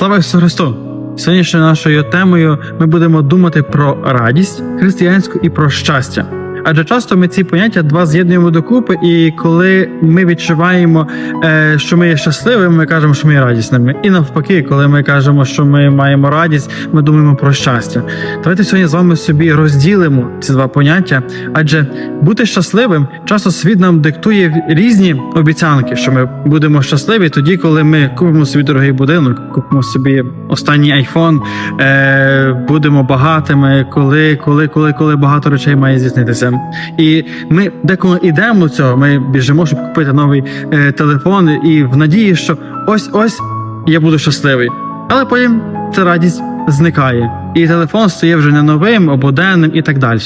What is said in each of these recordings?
Слава Ісусу Христу! Сьогоднішньою нашою темою ми будемо думати про радість християнську і про щастя. Адже часто ми ці поняття два з'єднуємо докупи, і коли ми відчуваємо, е, що ми є щасливими, ми кажемо, що ми є радісними. І навпаки, коли ми кажемо, що ми маємо радість, ми думаємо про щастя. Давайте сьогодні з вами собі розділимо ці два поняття, адже бути щасливим часто світ нам диктує різні обіцянки, що ми будемо щасливі тоді, коли ми купимо собі дорогий будинок, купимо собі останній айфон, е, будемо багатими, коли, коли, коли, коли багато речей має здійснитися. І ми деколи йдемо цього, ми біжимо, щоб купити новий е, телефон, і в надії, що ось ось я буду щасливий. Але потім ця радість зникає, і телефон стає вже не новим, або денним і так далі.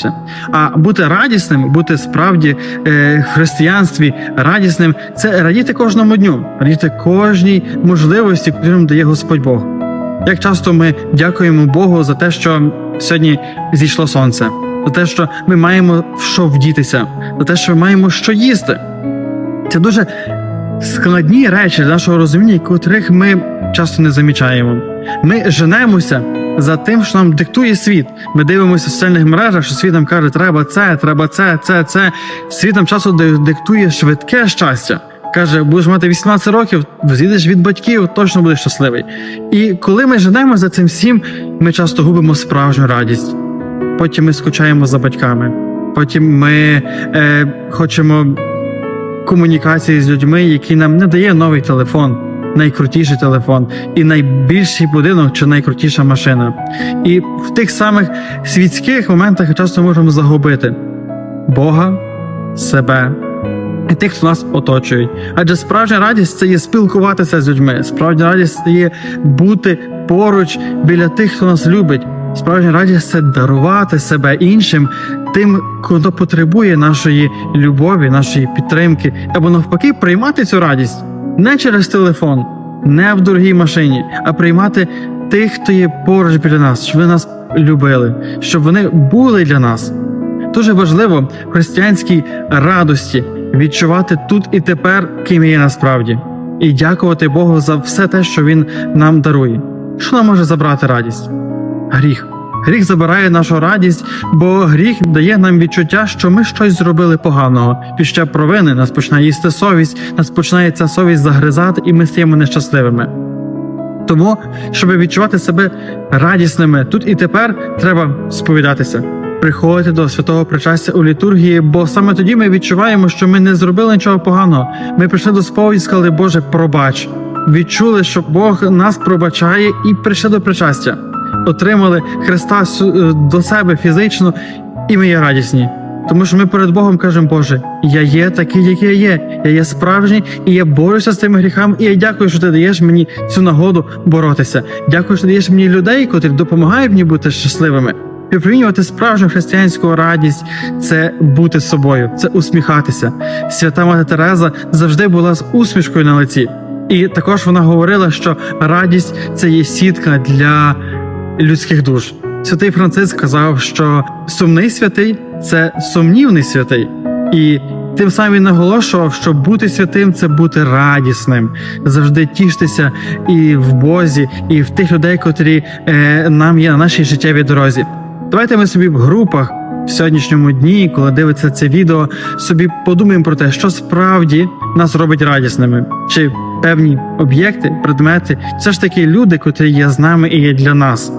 А бути радісним, бути справді е, християнстві радісним це радіти кожному дню, радіти кожній можливості, яку нам дає Господь Бог. Як часто ми дякуємо Богу за те, що сьогодні зійшло сонце, за те, що ми маємо в що вдітися, за те, що ми маємо що їсти. Це дуже складні речі для нашого розуміння, котрих ми часто не замічаємо. Ми женемося за тим, що нам диктує світ. Ми дивимося в соціальних мережах, що світ нам каже, треба це, треба це, це, це. Світ нам часто диктує швидке щастя. Каже, будеш мати 18 років, з'їдеш від батьків, точно будеш щасливий. І коли ми женемо за цим всім, ми часто губимо справжню радість. Потім ми скучаємо за батьками. Потім ми е, хочемо комунікації з людьми, які нам не дає новий телефон, найкрутіший телефон, і найбільший будинок чи найкрутіша машина. І в тих самих світських моментах часто можемо загубити Бога, себе і тих, хто нас оточують. Адже справжня радість це є спілкуватися з людьми. Справжня радість це є бути поруч біля тих, хто нас любить. Справжня радість це дарувати себе іншим, тим, хто потребує нашої любові, нашої підтримки, або навпаки, приймати цю радість не через телефон, не в дорогій машині, а приймати тих, хто є поруч біля нас, щоб вони нас любили, щоб вони були для нас. Дуже важливо в християнській радості відчувати тут і тепер, ким є насправді, і дякувати Богу за все те, що Він нам дарує. Що нам може забрати радість? Гріх. Гріх забирає нашу радість, бо гріх дає нам відчуття, що ми щось зробили поганого. Під ще провини нас починає їсти совість, нас починає ця совість загризати, і ми стаємо нещасливими. Тому, щоб відчувати себе радісними тут і тепер, треба сповідатися, приходити до святого причастя у літургії, бо саме тоді ми відчуваємо, що ми не зробили нічого поганого. Ми прийшли до сповіді, сказали, Боже, пробач. Відчули, що Бог нас пробачає, і прийшли до причастя. Отримали Христа е, до себе фізично, і ми є радісні. Тому що ми перед Богом кажемо, Боже, я є такий, який я є. Я є справжній, і я борюся з цими гріхами. І я дякую, що ти даєш мені цю нагоду боротися. Дякую, що даєш мені людей, котрі допомагають мені бути щасливими. Випромінювати справжню християнську радість це бути собою, це усміхатися. Свята мати Тереза завжди була з усмішкою на лиці. І також вона говорила, що радість це є сітка для людських душ. Святий Франциск казав, що сумний святий це сумнівний святий, і тим самим він наголошував, що бути святим це бути радісним, завжди тіштися і в Бозі, і в тих людей, котрі е, нам є на нашій життєвій дорозі. Давайте ми собі в групах в сьогоднішньому дні, коли дивиться це відео, собі подумаємо про те, що справді нас робить радісними, чи певні об'єкти, предмети, все ж таки люди, котрі є з нами і є для нас.